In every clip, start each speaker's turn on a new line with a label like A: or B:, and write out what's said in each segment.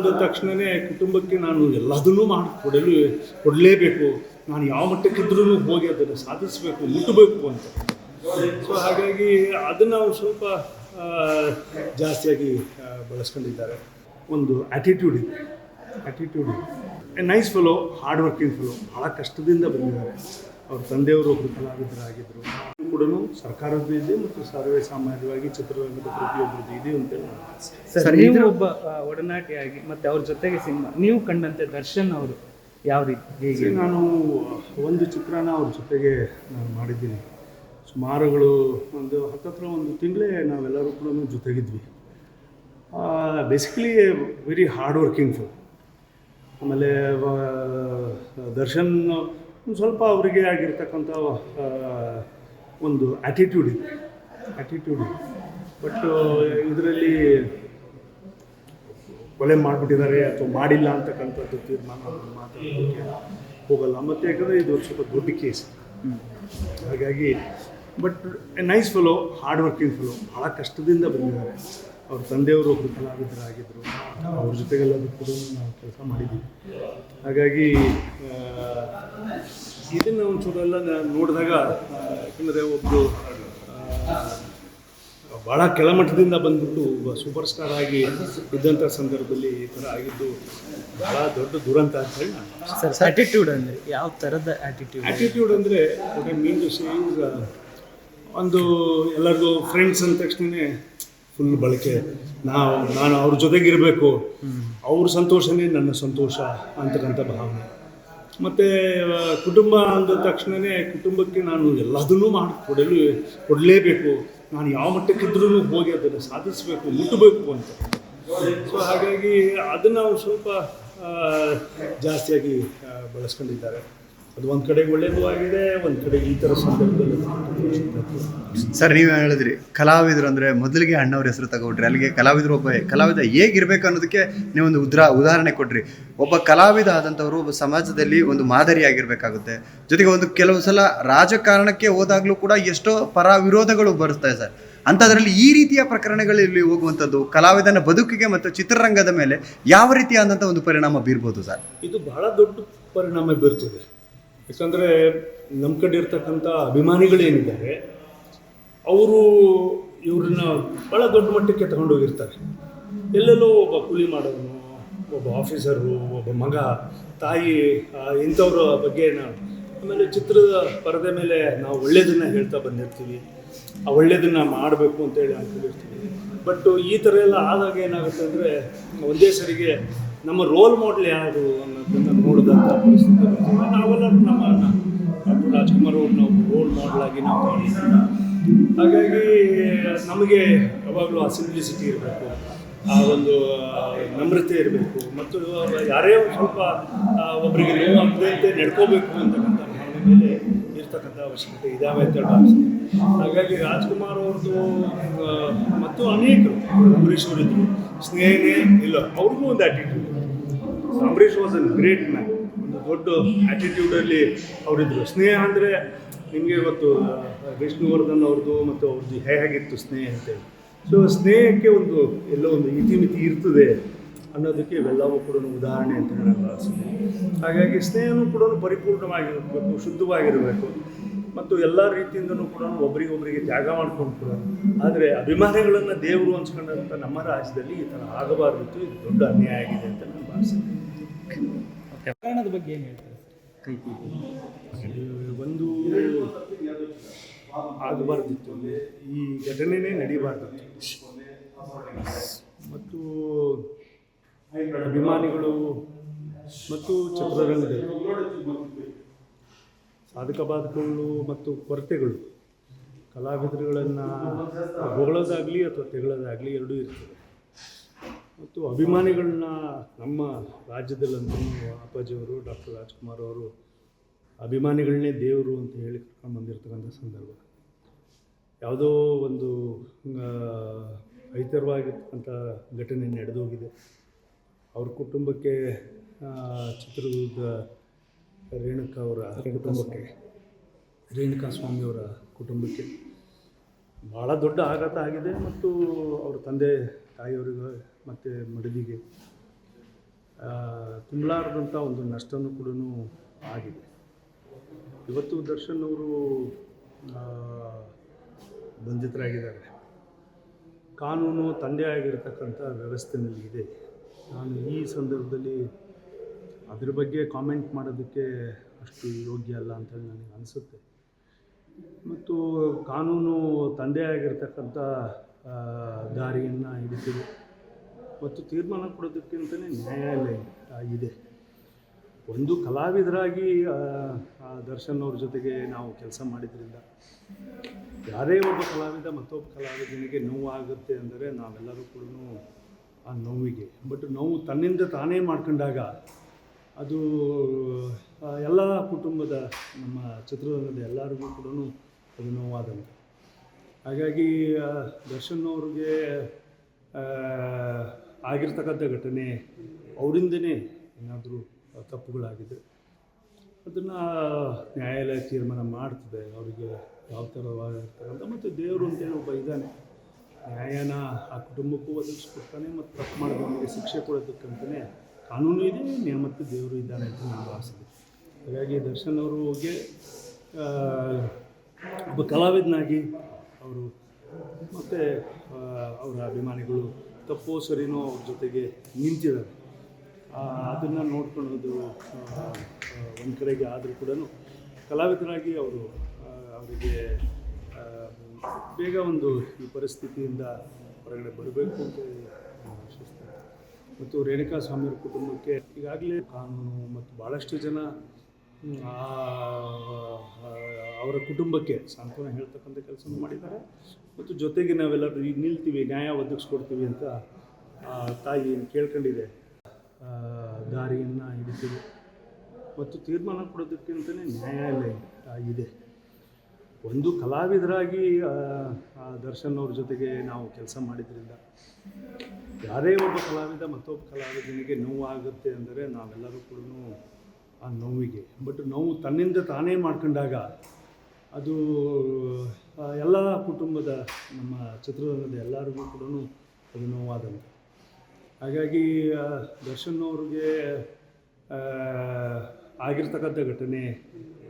A: ಅಂದ ತಕ್ಷಣವೇ ಕುಟುಂಬಕ್ಕೆ ನಾನು ಎಲ್ಲದನ್ನೂ ಮಾಡಿ, ಕೊಡಲು, ಕೊಡಲೇಬೇಕು. ನಾನು ಯಾವ ಮಟ್ಟಕ್ಕಿದ್ರೂ ಹೋಗಿ ಅದನ್ನು ಸಾಧಿಸಬೇಕು ಮುಟ್ಟಬೇಕು ಅಂತ. ಸೊ ಹಾಗಾಗಿ ಅದನ್ನು ಅವ್ರು ಸ್ವಲ್ಪ ಜಾಸ್ತಿಯಾಗಿ ಬಳಸ್ಕೊಂಡಿದ್ದಾರೆ. ಒಂದು ಆ್ಯಟಿಟ್ಯೂಡ್ ಇದೆ. ಆ್ಯಟಿಟ್ಯೂಡ್ ಇದೆ. Nice fellow hard working fellow ಭಾಳ ಕಷ್ಟದಿಂದ ಬಂದಿದ್ದಾರೆ. ಅವ್ರ ತಂದೆಯವರು ಒಬ್ಬರು ಕಲಾವಿದರಾಗಿದ್ದರು ಕೂಡ ಸರ್ಕಾರದ್ದು ಇದೆ ಮತ್ತು ಸರ್ವೇ ಸಾಮಾನ್ಯವಾಗಿ ಚಿತ್ರರಂಗದ ಪ್ರತಿಯೊಬ್ಬರದ್ದು ಇದೆ ಅಂತ
B: ಸರ್ ನೀವು ಒಬ್ಬ ಒಡನಾಟಿಯಾಗಿ ಮತ್ತೆ ಅವ್ರ ಜೊತೆಗೆ ಸಿನಿಮಾ ನೀವು ಕಂಡಂತೆ ದರ್ಶನ್ ಅವರು ಯಾವ ರೀತಿ ಹೇಗೆ?
A: ನಾನು ಒಂದು ಚಿತ್ರನ ಅವ್ರ ಜೊತೆಗೆ ನಾನು ಮಾಡಿದ್ದೀನಿ. ಸುಮಾರುಗಳು ಒಂದು ಹತ್ತತ್ರ ಒಂದು ತಿಂಗಳೇ ನಾವೆಲ್ಲರೂ ಕೂಡ ಜೊತೆಗಿದ್ವಿ. Basically very hard working full ಆಮೇಲೆ ದರ್ಶನ್ ಒಂದು ಸ್ವಲ್ಪ ಅವರಿಗೆ ಆಗಿರ್ತಕ್ಕಂಥ ಆ, ಒಂದು ಆಟಿಟ್ಯೂಡ್ ಇದೆ. ಆಟಿಟ್ಯೂಡ್ ಇದೆ. ಬಟ್ ಇದರಲ್ಲಿ ಕೊಲೆ ಮಾಡಿಬಿಟ್ಟಿದ್ದಾರೆ ಅಥವಾ ಮಾಡಿಲ್ಲ ಅಂತಕ್ಕಂಥದ್ದು ತೀರ್ಮಾನ ಮಾತಾಡೋದಕ್ಕೆ ಹೋಗಲ್ಲ. ಮತ್ತು ಯಾಕಂದರೆ ಇದು ಸ್ವಲ್ಪ ದೊಡ್ಡ ಕೇಸ್. ಹಾಗಾಗಿ but a nice fellow hard working fellow ಭಾಳ ಕಷ್ಟದಿಂದ ಬಂದಿದ್ದಾರೆ. ಅವ್ರ ತಂದೆಯವರು ಕಲಾವಿದರಾಗಿದ್ದರು ಅವ್ರ ಜೊತೆಗೆಲ್ಲದೂ ಕೂಡ ನಾವು ಕೆಲಸ ಮಾಡಿದ್ದೀವಿ. ಹಾಗಾಗಿ ಇದನ್ನು ಒಂಚೂರೆಲ್ಲ ನಾನು ನೋಡಿದಾಗ ಯಾಕಂದರೆ ಒಬ್ಬರು ಭಾಳ ಕೆಳಮಟ್ಟದಿಂದ ಬಂದ್ಬಿಟ್ಟು ಒಬ್ಬ ಸೂಪರ್ ಸ್ಟಾರ್ ಆಗಿ ಇದ್ದಂಥ ಸಂದರ್ಭದಲ್ಲಿ ಈ ಥರ ಆಗಿದ್ದು ಭಾಳ ದೊಡ್ಡ ದುರಂತ ಅಂತ ಹೇಳಿ
B: ಸರ್ ಆ್ಯಟಿಟ್ಯೂಡ್ ಅಂದರೆ ಯಾವ ಥರದ ಆ್ಯಟಿಟ್ಯೂಡ್
A: ಆ್ಯಟಿಟ್ಯೂಡ್ ಅಂದರೆ ಮೀನ್ ಈಸ್ ಒಂದು ಎಲ್ಲರಿಗೂ ಫ್ರೆಂಡ್ಸ್ ಅಂದ ತಕ್ಷಣವೇ ಫುಲ್ ಬಳಕೆ. ನಾವು ನಾನು ಅವ್ರ ಜೊತೆಗಿರಬೇಕು. ಅವ್ರ ಸಂತೋಷನೇ ನನ್ನ ಸಂತೋಷ ಅಂತಕ್ಕಂಥ ಭಾವನೆ. ಮತ್ತು ಕುಟುಂಬ ಅಂದ ತಕ್ಷಣವೇ ಕುಟುಂಬಕ್ಕೆ ನಾನು ಎಲ್ಲದನ್ನೂ ಮಾಡಿ, ಕೊಡಲು, ಕೊಡಲೇಬೇಕು. ನಾನು ಯಾವ ಮಟ್ಟಕ್ಕಿದ್ರೂ ಹೋಗಿ ಅದನ್ನು ಸಾಧಿಸಬೇಕು ಮುಟ್ಟಬೇಕು ಅಂತ. ಸೊ ಹಾಗಾಗಿ ಅದನ್ನು ಸ್ವಲ್ಪ ಜಾಸ್ತಿಯಾಗಿ ಬಳಸ್ಕೊಂಡಿದ್ದಾರೆ. ಅದು ಒಂದು ಕಡೆ ಒಳ್ಳೆಯದು ಆಗಿದೆ ಒಂದು ಕಡೆ ಈ ಥರ ಸಂದರ್ಭದಲ್ಲಿ
C: ಸರ್ ನೀವು ಹೇಳಿದ್ರಿ ಕಲಾವಿದರು ಅಂದರೆ ಮೊದಲಿಗೆ ಅಣ್ಣವ್ರ ಹೆಸರು ತಗೊಂಡ್ರಿ ಅಲ್ಲಿಗೆ ಕಲಾವಿದರು ಒಬ್ಬ ಕಲಾವಿದ ಹೇಗಿರ್ಬೇಕು ಅನ್ನೋದಕ್ಕೆ ನೀವೊಂದು ಉದ್ರ ಉದಾಹರಣೆ ಕೊಡ್ರಿ. ಒಬ್ಬ ಕಲಾವಿದ ಆದಂಥವರು ಒಬ್ಬ ಸಮಾಜದಲ್ಲಿ ಒಂದು ಮಾದರಿಯಾಗಿರ್ಬೇಕಾಗುತ್ತೆ ಜೊತೆಗೆ ಒಂದು ಕೆಲವು ಸಲ ರಾಜಕಾರಣಕ್ಕೆ ಹೋದಾಗಲೂ ಕೂಡ ಎಷ್ಟೋ ಪರ ವಿರೋಧಗಳು ಬರುತ್ತವೆ ಸರ್. ಅಂಥದ್ರಲ್ಲಿ ಈ ರೀತಿಯ ಪ್ರಕರಣಗಳು ಇಲ್ಲಿ ಹೋಗುವಂಥದ್ದು ಕಲಾವಿದನ ಬದುಕಿಗೆ ಮತ್ತು ಚಿತ್ರರಂಗದ ಮೇಲೆ ಯಾವ ರೀತಿಯಾದಂಥ ಒಂದು ಪರಿಣಾಮ ಬೀರ್ಬೋದು ಸರ್?
A: ಇದು ಬಹಳ ದೊಡ್ಡ ಪರಿಣಾಮ ಬೀರ್ತದೆ. ಯಾಕಂದರೆ ನಮ್ಮ ಕಡೆ ಇರ್ತಕ್ಕಂಥ ಅಭಿಮಾನಿಗಳೇನಿದ್ದಾರೆ, ಅವರು ಇವ್ರನ್ನ ಭಾಳ ದೊಡ್ಡ ಮಟ್ಟಕ್ಕೆ ತಗೊಂಡೋಗಿರ್ತಾರೆ ಎಲ್ಲೆಲ್ಲೋ ಒಬ್ಬ ಕೂಲಿ ಮಾಡೋನು, ಒಬ್ಬ ಆಫೀಸರು, ಒಬ್ಬ ಮಗ, ತಾಯಿ ಇಂಥವ್ರ ಬಗ್ಗೆ ನಾವು ಆಮೇಲೆ ಚಿತ್ರದ ಪರದೆ ಮೇಲೆ ನಾವು ಒಳ್ಳೆಯದನ್ನು ಹೇಳ್ತಾ ಬಂದಿರ್ತೀವಿ, ಆ ಒಳ್ಳೆಯದನ್ನು ಮಾಡಬೇಕು ಅಂತೇಳಿ ಅಂದ್ಕೊಂಡಿರ್ತೀವಿ ಬಟ್ ಈ ಥರ ಎಲ್ಲ ಆದಾಗ ಏನಾಗುತ್ತೆ ಅಂದರೆ, ಒಂದೇ ಸರಿಗೆ ನಮ್ಮ ರೋಲ್ ಮಾಡೆಲ್ ಯಾರು ಅನ್ನೋದನ್ನು ನೋಡಿದಂಥ ಪರಿಸ್ಥಿತಿ ನಾವೆಲ್ಲರೂ ನಮ್ಮ ಡಾಕ್ಟರ್ ರಾಜ್ಕುಮಾರ್ ಅವ್ರು ನಾವು ರೋಲ್ ಮಾಡೆಲ್ ಆಗಿ ನಾವು ಹಾಗಾಗಿ ನಮಗೆ ಯಾವಾಗಲೂ ಆ ಸಿಂಪ್ಲಿಸಿಟಿ ಇರಬೇಕು, ಆ ಒಂದು ನಮ್ರತೆ ಇರಬೇಕು. ಮತ್ತು ಯಾರೇ ಸ್ವಲ್ಪ ಒಬ್ಬರಿಗೆ ನೋವಾಗದಂತೆ ನಡ್ಕೋಬೇಕು ಅಂತಕ್ಕಂಥ ಭಾವನೆ ಮೇಲೆ ಇರ್ತಕ್ಕಂಥ ಅವಶ್ಯಕತೆ ಇದಾವೆ ಅಂತ ಭಾವಿಸ್ತೀನಿ. ಹಾಗಾಗಿ ರಾಜ್ಕುಮಾರ್ ಅವ್ರದ್ದು ಮತ್ತು ಅನೇಕರು ಅಂಬರೀಶ್ ಅವರಿದ್ದರು ಸ್ನೇಹನೇ ಇಲ್ಲ, ಅವ್ರಿಗೂ ಒಂದು attitude Ambareesh was an great man ಒಂದು ದೊಡ್ಡ ಆ್ಯಟಿಟ್ಯೂಡಲ್ಲಿ ಅವರಿದ್ದರು ಸ್ನೇಹ ಅಂದರೆ ನಿಮಗೆ ಗೊತ್ತು ವಿಷ್ಣುವರ್ಧನ್ ಅವ್ರದ್ದು ಮತ್ತು ಅವ್ರದ್ದು ಹೇಗಿತ್ತು ಸ್ನೇಹ ಅಂತೇಳಿ ಸೊ ಸ್ನೇಹಕ್ಕೆ ಒಂದು ಎಲ್ಲೋ ಒಂದು ಇತಿಮಿತಿ ಇರ್ತದೆ ಅನ್ನೋದಕ್ಕೆ ಇವೆಲ್ಲವೂ ಕೂಡ ಉದಾಹರಣೆ ಅಂತ ಹೇಳಲ್ಲ ಹಾಗಾಗಿ ಸ್ನೇಹನೂ ಕೂಡ ಪರಿಪೂರ್ಣವಾಗಿರಬೇಕು, ಶುದ್ಧವಾಗಿರಬೇಕು. ಮತ್ತು ಎಲ್ಲ ರೀತಿಯಿಂದನೂ ಕೂಡ ಒಬ್ರಿಗೊಬ್ರಿಗೆ ತ್ಯಾಗ ಮಾಡ್ಕೊಂಡು ಕೂಡ. ಆದರೆ ಅಭಿಮಾನಿಗಳನ್ನು ದೇವರು ಅನ್ಸ್ಕೊಂಡಂಥ ನಮ್ಮ ರಾಜ್ಯದಲ್ಲಿ ಈ ಥರ ಆಗಬಾರ್ದಿತ್ತು. ಇದು ದೊಡ್ಡ ಅನ್ಯಾಯ ಆಗಿದೆ ಅಂತ ನಾನು ಭಾವಿಸ್ತೀನಿ.
B: ಪ್ರಕರಣದ ಬಗ್ಗೆ ಏನು ಹೇಳ್ತಾರೆ?
A: ಒಂದು ಆಗಬಾರ್ದಿತ್ತು. ಈ ಘಟನೆನೇ ನಡೀಬಾರ್ದಿತ್ತು ಮತ್ತು ಅಭಿಮಾನಿಗಳು ಮತ್ತು ಚಿತ್ರರಂಗದಲ್ಲಿ ಸಾಧಕ ಬಾಧಕಗಳು ಮತ್ತು ಕೊರತೆಗಳು, ಕಲಾವಿದರುಗಳನ್ನು ಹೊಗಳೋದಾಗಲಿ ಅಥವಾ ತೆಗಳೋದಾಗಲಿ ಎರಡೂ ಇರ್ತದೆ. ಮತ್ತು ಅಭಿಮಾನಿಗಳನ್ನ ನಮ್ಮ ರಾಜ್ಯದಲ್ಲಂತೂ ಅಪ್ಪಾಜಿಯವರು ಡಾಕ್ಟರ್ ರಾಜ್ಕುಮಾರ್ ಅವರು ಅಭಿಮಾನಿಗಳನ್ನೇ ದೇವರು ಅಂತ ಹೇಳಿ ಕರ್ಕೊಂಡು ಬಂದಿರತಕ್ಕಂಥ ಸಂದರ್ಭ. ಯಾವುದೋ ಒಂದು ಐತರವಾಗಿರ್ತಕ್ಕಂಥ ಘಟನೆ ನಡೆದೋಗಿದೆ. ಅವ್ರ ಕುಟುಂಬಕ್ಕೆ ಚಿತ್ರದುರ್ಗ ರೇಣುಕಾ ಅವರ ಕುಟುಂಬಕ್ಕೆ, ರೇಣುಕಾ ಸ್ವಾಮಿಯವರ ಕುಟುಂಬಕ್ಕೆ ಭಾಳ ದೊಡ್ಡ ಆಘಾತ ಆಗಿದೆ ಮತ್ತು ಅವ್ರ ತಂದೆ, ತಾಯಿಯವರಿಗೆ ಮತ್ತು ಮಡದಿಗೆ ತುಂಬಲಾರದಂಥ ಒಂದು ನಷ್ಟನೂ ಕೂಡ ಆಗಿದೆ. ಇವತ್ತು ದರ್ಶನ್ ಅವರು ಬಂಧಿತರಾಗಿದ್ದಾರೆ. ಕಾನೂನು ತಂದೆ ಆಗಿರತಕ್ಕಂಥ ವ್ಯವಸ್ಥೆನಲ್ಲಿ ಇದೆ. ನಾನು ಈ ಸಂದರ್ಭದಲ್ಲಿ ಅದ್ರ ಬಗ್ಗೆ ಕಾಮೆಂಟ್ ಮಾಡೋದಕ್ಕೆ ಅಷ್ಟು ಯೋಗ್ಯ ಅಲ್ಲ ಅಂತೇಳಿ ನನಗೆ ಅನಿಸುತ್ತೆ. ಮತ್ತು ಕಾನೂನು ತಂದೆ ಆಗಿರ್ತಕ್ಕಂಥ ದಾರಿಯನ್ನು ಹಿಡಿತಿದೆ ಮತ್ತು ತೀರ್ಮಾನ ಕೊಡೋದಕ್ಕಿಂತಲೇ ನ್ಯಾಯಾಲಯ ಇದೆ ಒಂದು ಕಲಾವಿದರಾಗಿ ದರ್ಶನ್ ಅವ್ರ ಜೊತೆಗೆ ನಾವು ಕೆಲಸ ಮಾಡಿದ್ರಿಂದ ಯಾರೇ ಒಬ್ಬ ಕಲಾವಿದ ಮತ್ತೊಬ್ಬ ಕಲಾವಿದನಿಗೆ ನೋವಾಗುತ್ತೆ ಅಂದರೆ ನಾವೆಲ್ಲರೂ ಕೂಡ ಆ ನೋವಿಗೆ. ಬಟ್ ನೋವು ತನ್ನಿಂದ ತಾನೇ ಮಾಡ್ಕೊಂಡಾಗ ಅದು ಎಲ್ಲ ಕುಟುಂಬದ, ನಮ್ಮ ಚಿತ್ರರಂಗದ ಎಲ್ಲರಿಗೂ ಕೂಡ ಅದು ನೋವಾದಂತೆ. ಹಾಗಾಗಿ ದರ್ಶನ್ ಅವ್ರಿಗೆ ಆಗಿರ್ತಕ್ಕಂಥ ಘಟನೆ ಅವರಿಂದನೇ ಏನಾದರೂ ತಪ್ಪುಗಳಾಗಿದೆ. ಅದನ್ನು ನ್ಯಾಯಾಲಯ ತೀರ್ಮಾನ ಮಾಡ್ತದೆ. ಅವರಿಗೆ ಯಾವ ಥರವಾಗಿರ್ತಕ್ಕಂಥ ಮತ್ತು ದೇವರು ಅಂತೇಳಿ ಒಬ್ಬ ಇದ್ದಾನೆ. ನ್ಯಾಯನ ಆ ಕುಟುಂಬಕ್ಕೂ ಒದಗಿಸ್ಕೊಡ್ತಾನೆ ಮತ್ತು ತಪ್ಪು ಮಾಡಿದವನಿಗೆ ಶಿಕ್ಷೆ ಕೊಡೋದಕ್ಕಂತಲೇ ಕಾನೂನು ಇದೆ ನೇಮತ್ತು ಮತ್ತು ದೇವರು ಇದ್ದಾನೆ ಅಂತ ನಾನು ಆಸೆ ಹಾಗಾಗಿ ದರ್ಶನ್ ಅವ್ರಿಗೆ ಒಬ್ಬ ಕಲಾವಿದನಾಗಿ ಅವರು ಮತ್ತು ಅವರ ಅಭಿಮಾನಿಗಳು ತಪ್ಪೋ ಸರಿನೋ ಅವ್ರ ಜೊತೆಗೆ ನಿಂತಿದ್ದಾರೆ. ಅದನ್ನು ನೋಡ್ಕೊಳ್ಳೋದು ಒಂದು ಕಡೆಗೆ ಆದರೂ ಕೂಡ ಕಲಾವಿದರಾಗಿ ಅವರು ಅವರಿಗೆ ಬೇಗ ಒಂದು ಈ ಪರಿಸ್ಥಿತಿಯಿಂದ ಹೊರಗಡೆ ಬರಬೇಕು ಅಂತ ಆಶಿಸ್ತಾರೆ ಮತ್ತು ರೇಣುಕಾ ಸ್ವಾಮಿಯವ್ರ ಕುಟುಂಬಕ್ಕೆ ಈಗಾಗಲೇ ಕಾನೂನು ಮತ್ತು ಭಾಳಷ್ಟು ಜನ ಅವರ ಕುಟುಂಬಕ್ಕೆ ಸಾಂತ್ವನ ಹೇಳ್ತಕ್ಕಂಥ ಕೆಲಸ ಮಾಡಿದ್ದಾರೆ. ಮತ್ತು ಜೊತೆಗೆ ನಾವೆಲ್ಲರೂ ಈಗ ನಿಲ್ತೀವಿ, ನ್ಯಾಯ ಒದಗಿಸ್ಕೊಡ್ತೀವಿ ಅಂತ ತಾಯಿ ಕೇಳ್ಕೊಂಡಿದೆ. ದಾರಿಯನ್ನು ಹಿಡಿತೀವಿ. ಮತ್ತು ತೀರ್ಮಾನ ಕೊಡೋದಕ್ಕಿಂತಲೇ ನ್ಯಾಯಾಲಯ ಇದೆ. ಒಂದು ಕಲಾವಿದರಾಗಿ ದರ್ಶನ್ ಅವ್ರ ಜೊತೆಗೆ ನಾವು ಕೆಲಸ ಮಾಡಿದ್ರಿಂದ ಯಾರೇ ಒಬ್ಬ ಕಲಾವಿದ ಮತ್ತೊಬ್ಬ ಕಲಾವಿದನಿಗೆ ನೋವಾಗುತ್ತೆ ಅಂದರೆ ನಾವೆಲ್ಲರೂ ಕೂಡ ಆ ನೋವಿಗೆ. ಬಟ್ ನೋವು ತನ್ನಿಂದ ತಾನೇ ಮಾಡ್ಕೊಂಡಾಗ ಅದು ಎಲ್ಲ ಕುಟುಂಬದ, ನಮ್ಮ ಚಿತ್ರರಂಗದ ಎಲ್ಲರಿಗೂ ಕೂಡ ಅದು ನೋವಾದಂತೆ ಹಾಗಾಗಿ ದರ್ಶನ್ ಅವ್ರಿಗೆ ಆಗಿರ್ತಕ್ಕಂಥ ಘಟನೆ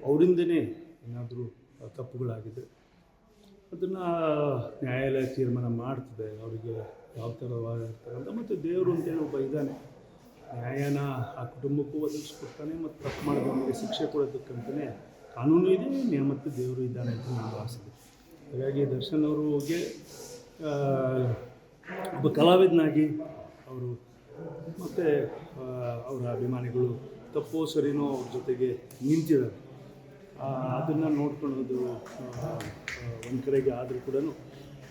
A: ಅವರಿಂದನೇ ಏನಾದರೂ ತಪ್ಪುಗಳಾಗಿದೆ. ಅದನ್ನು ನ್ಯಾಯಾಲಯ ತೀರ್ಮಾನ ಮಾಡ್ತದೆ. ಅವರಿಗೆ ಯಾವ ಥರವಾಗಿರ್ತಕ್ಕಂಥ, ಮತ್ತು ದೇವರು ಅಂತೇಳಿ ಒಬ್ಬ ಇದ್ದಾನೆ. ನ್ಯಾಯನ ಆ ಕುಟುಂಬಕ್ಕೂ ಒದಗಿಸ್ಕೊಡ್ತಾನೆ ಮತ್ತು ತಪ್ಪು ಮಾಡಿದವನಿಗೆ ಶಿಕ್ಷೆ ಕೊಡೋದಕ್ಕಂತಲೇ ಕಾನೂನು ಇದೆ ನೇಮತ್ತು ಮತ್ತು ದೇವರು ಇದ್ದಾನೆ ಅಂತ ನನ್ನ ಆಸೆ ಹಾಗಾಗಿ ದರ್ಶನ್ ಅವ್ರಿಗೆ ಒಬ್ಬ ಕಲಾವಿದನಾಗಿ ಅವರು ಮತ್ತು ಅವರ ಅಭಿಮಾನಿಗಳು ತಪ್ಪೋ ಸರಿನೋ ಅವ್ರ ಜೊತೆಗೆ ನಿಂತಿದ್ದಾರೆ. ಅದನ್ನು ನೋಡ್ಕೊಳ್ಳೋದು ಒಂದು ಕಡೆಗೆ ಆದರೂ ಕೂಡ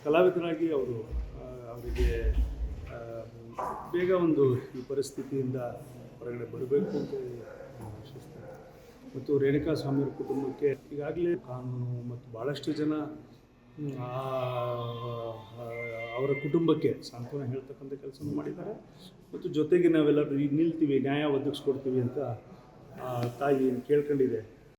A: ಕಲಾವಿದರಾಗಿ ಅವರು ಅವರಿಗೆ ಬೇಗ ಒಂದು ಈ ಪರಿಸ್ಥಿತಿಯಿಂದ ಹೊರಗಡೆ ಬರಬೇಕು ಅಂತ ಆಶಿಸ್ತೇನೆ ಮತ್ತು ರೇಣುಕಾ ಸ್ವಾಮಿಯವ್ರ ಕುಟುಂಬಕ್ಕೆ ಈಗಾಗಲೇ ಕಾನೂನು ಮತ್ತು ಭಾಳಷ್ಟು ಜನ ಅವರ ಕುಟುಂಬಕ್ಕೆ ಸಾಂತ್ವನ ಹೇಳ್ತಕ್ಕಂಥ ಕೆಲಸ ಮಾಡಿದ್ದಾರೆ. ಮತ್ತು ಜೊತೆಗೆ ನಾವೆಲ್ಲರೂ ಈಗ ನಿಲ್ತೀವಿ, ನ್ಯಾಯ ಒದಗಿಸ್ಕೊಡ್ತೀವಿ ಅಂತ ತಾಯಿ ಏನು ಕೇಳ್ಕೊಂಡಿದೆ.